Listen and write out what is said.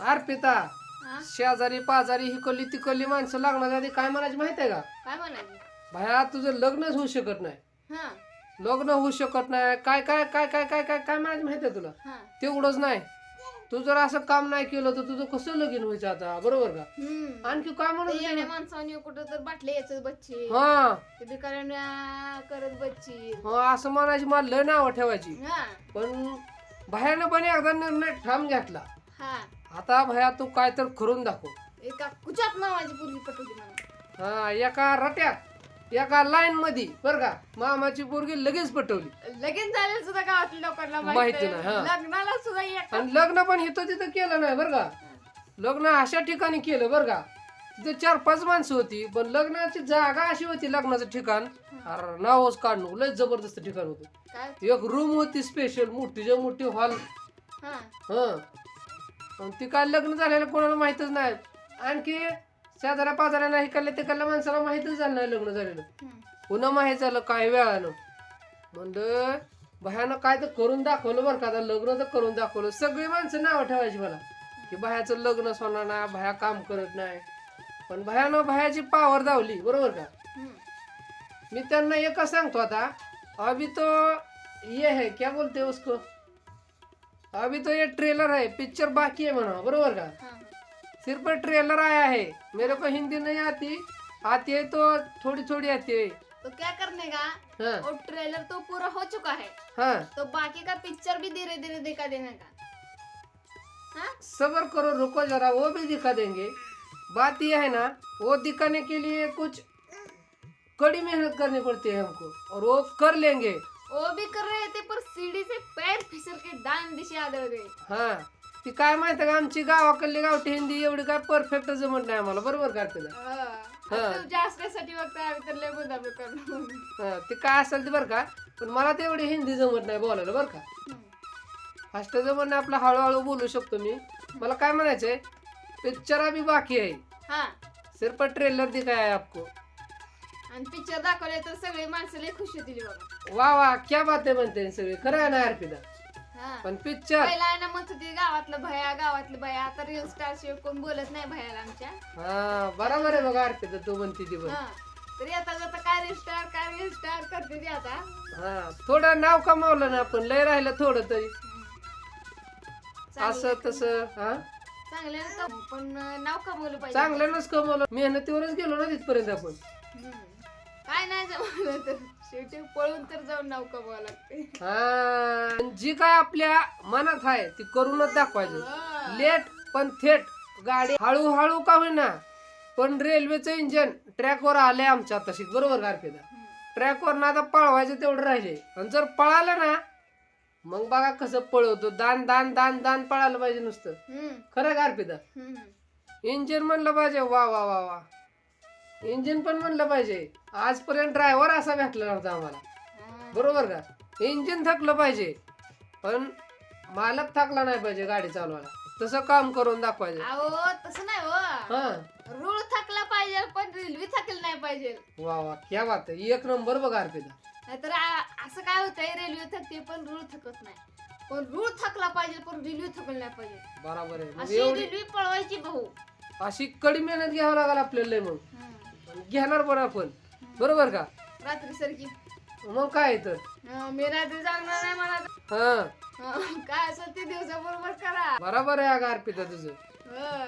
अर्पिता हा? शेजारी पाजारी हिकली तिकली माणसं लागणार आधी काय म्हणायची माहीत आहे का? काय म्हणाली भाया तुझं लग्नच होऊ शकत नाही. हा. लग्न होऊ शकत नाही. काय काय काय काय काय काय काय म्हणायचं माहिती आहे तुला? हा. तेवढंच नाही. तू जर असं काम नाही केलं तर तुझं कसं लगीन व्हायचं आता? बरोबर का? हम्म. आणखी काय म्हणत ते होती? माणसाने कुठं तर बाटले यायचं बच्चे. हा. ते भिकाऱ्यांना करत बच्ची. हा असं म्हणायची मला लय नावं ठेवायची. हा. पण भयानं पण एकदा निर्णय ठाम घेतला. हा. आता भया तू काय तर करून दाखव. एका कुचात नावाची पूर्वी पटवली मला हा एका रट्यात एका लाईन मध्ये बर का मामाची पोरगी लगेच पटवली. लगेच झालेलं सुद्धा गावातल्या लोकांना माहिती माहिती नाही, हा. लग्नाला सुद्धा एक आणि लग्न पण इथं तिथं केलं नाही बर का. लग्न अशा ठिकाणी केलं बर का. तिथे चार पाच माणसं होती पण लग्नाची जागा अशी होती लग्नाचं ठिकाण. अरे नावच काढणं लय जबरदस्त ठिकाण होतं. काय? एक रूम होती स्पेशल मोठीच्या मोठी हॉल हा. हा. ती काय लग्न झालेलं कोणाला माहितच नाही. आणखी शेजाऱ्या नाही इकडल्या तिकडल्या माणसाला माहितच झालं नाही लग्न झालेलं. पुन्हा माहीत झालं काही वेळानं. म्हणलं भयानं काय तर करून दाखवलं बरं का आता लग्न तर करून दाखवलं. सगळी माणसं नावं ठेवायची मला. की भयाचं लग्न होणार ना भया काम करत नाही. पण भयानं भयाची पावर धावली बरोबर का? मी त्यांना एकच सांगतो आता. अभी तो ये है क्या बोलते उसको? अभी तो ये ट्रेलर है पिक्चर बाकी है म्हणा बरोबर का? हा, हा. सिर्फ़ ट्रेलर आया है मेरे को हिंदी नहीं आती आती है तो थोड़ी थोड़ी आती है। तो क्या करने का? हाँ. और ट्रेलर तो पूरा हो चुका है। हाँ. तो बाकी का पिक्चर भी धीरे धीरे दिखा देने का। हाँ? सबर करो रुको जरा वो भी दिखा देंगे। बात यह है ना वो दिखाने के लिए कुछ कड़ी मेहनत करनी पड़ती है हमको और वो कर लेंगे। वो भी कर रहे थे पर सीढ़ी से पैर फिसल के दान दिशे आदळ गए हा ती काय माहिती का? आमची गावाकडली गावठी हिंदी एवढी काय परफेक्ट जमत नाही आम्हाला. बरोबर का तिला? हा. हा. तुमच्या असण्यासाठी बघता आम्ही तर लय मुद्दाम करणार हा ती काय असेल ते बरं का? पण मला तेवढी हिंदी जमत नाही बोलायला बरं का. फास्ट जमत नाही आपलं हळूहळू बोलू शकतो मी. मला काय म्हणायचंय? पिक्चर अभी बाकी है. हा सिर्फ ट्रेलर दिखाया है आपको. आणि पिक्चर दाखवले तर सगळे माणसं लय खुश होतील बघा. वा वा क्या बात आहे म्हणते सगळे. खरं आहे ना अर्पिता? हा. पण पिक्चर पहिला आहे ना म्हणत होती गावातलं भया गावातलं भया. आता रिअल स्टार शिवाय कोण बोलत नाही भयाला आमच्या. हा बरोबर आहे बघा अर्पिता तू म्हणते ती पण. हा. तरी आता आता काय रिअल स्टार काय रिअल स्टार करते ती आता. हा थोडं नाव कमावलं ना आपण लय राहिलं थोडं तरी. असं तसं हा? चांगलं पण नाव कमवलं पाहिजे. चांगल्यानंच कमवलं. मेहनतीवरच गेलो ना तिथपर्यंत आपण. हम्म. काय नाही जमलं तर शेवटी पळून तर जाऊन नाव लागते हा. जी काय आपल्या मनात आहे ती करूनच दाखवायचं. लेट पण थेट गाडी हळूहळू का होईना. पण रेल्वेचं इंजन ट्रॅकवर आलंय आमच्या आता बरोबर गारपेदा हम्म. ट्रॅकवर ना आता पळवायचं तेवढं राहिले आणि जर पळालं ना मग बघा कसं पळवतो. दान दान दान दान पळालं पाहिजे नुसतं. खरं गारपेदा. इंजिन म्हणलं पाहिजे वा वा वा वा. इंजिन पण म्हणलं पाहिजे. आजपर्यंत ड्रायव्हर असा भेटला नव्हता आम्हाला. बरोबर का? इंजिन थकलं पाहिजे. पण मालक थकला नाही पाहिजे गाडी चालवायला. तसं काम करून दाखवायचं. अहो तसं नाही हो. हा. रूळ थकला पाहिजे पण रेल्वे थकली नाही पाहिजे. वा वा. क्या बात आहे. एक नंबर बघा अर्पिता. नाहीतर आ- असं काय होतंय रेल्वे थकते पण रूळ थकत नाही. पण रूळ थकला पाहिजे पण रेल्वे थकली नाही पाहिजे. बरोबर आहे. मग अशी एवढी रेल्वे पळवायची भाऊ. अशी कडी मेहनत घ्यावं लागेल आपल्याला लय मग. घेणार पण आपण. बरोबर का? रात्री सारखी. मग काय तर मी रात्री जागणार नाही मला. हा. काय असं ते दिवसाबरोबर करा. बरोबर आहे अगं अर्पिता तुझं. हं.